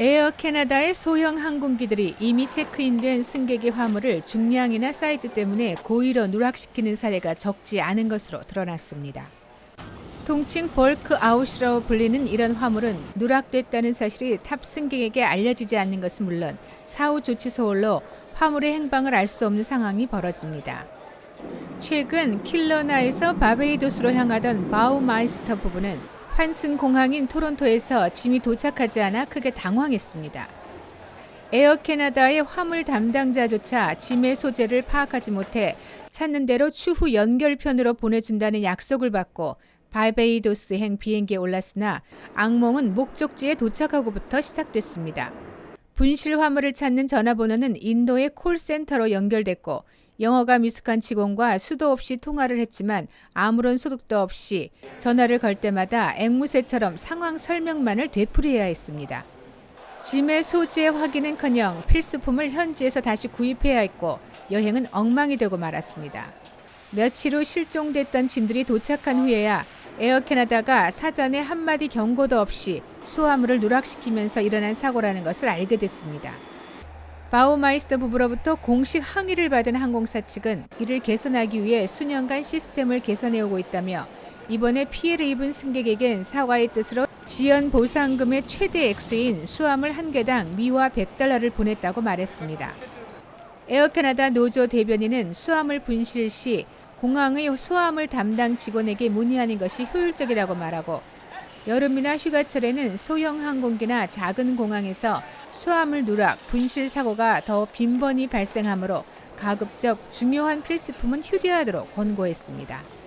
에어 캐나다의 소형 항공기들이 이미 체크인된 승객의 화물을 중량이나 사이즈 때문에 고의로 누락시키는 사례가 적지 않은 것으로 드러났습니다. 통칭 벌크 아웃이라고 불리는 이런 화물은 누락됐다는 사실이 탑 승객에게 알려지지 않는 것은 물론 사후 조치 소홀로 화물의 행방을 알 수 없는 상황이 벌어집니다. 최근 킬러나에서 바베이도스로 향하던 바우마이스터 부부는 환승 공항인 토론토에서 짐이 도착하지 않아 크게 당황했습니다. 에어 캐나다의 화물 담당자조차 짐의 소재를 파악하지 못해 찾는 대로 추후 연결편으로 보내준다는 약속을 받고 바베이도스행 비행기에 올랐으나 악몽은 목적지에 도착하고부터 시작됐습니다. 분실 화물을 찾는 전화번호는 인도의 콜센터로 연결됐고 영어가 미숙한 직원과 수도 없이 통화를 했지만 아무런 소득도 없이 전화를 걸 때마다 앵무새처럼 상황 설명만을 되풀이해야 했습니다. 짐의 소재 확인은커녕 필수품을 현지에서 다시 구입해야 했고 여행은 엉망이 되고 말았습니다. 며칠 후 실종됐던 짐들이 도착한 후에야 에어 캐나다가 사전에 한마디 경고도 없이 수화물을 누락시키면서 일어난 사고라는 것을 알게 됐습니다. 바우마이스터 부부로부터 공식 항의를 받은 항공사 측은 이를 개선하기 위해 수년간 시스템을 개선해 오고 있다며 이번에 피해를 입은 승객에겐 사과의 뜻으로 지연 보상금의 최대 액수인 수화물 한 개당 미화 100달러를 보냈다고 말했습니다. 에어캐나다 노조 대변인은 수화물 분실 시 공항의 수화물 담당 직원에게 문의하는 것이 효율적이라고 말하고 여름이나 휴가철에는 소형 항공기나 작은 공항에서 수화물 누락, 분실 사고가 더 빈번히 발생하므로 가급적 중요한 필수품은 휴대하도록 권고했습니다.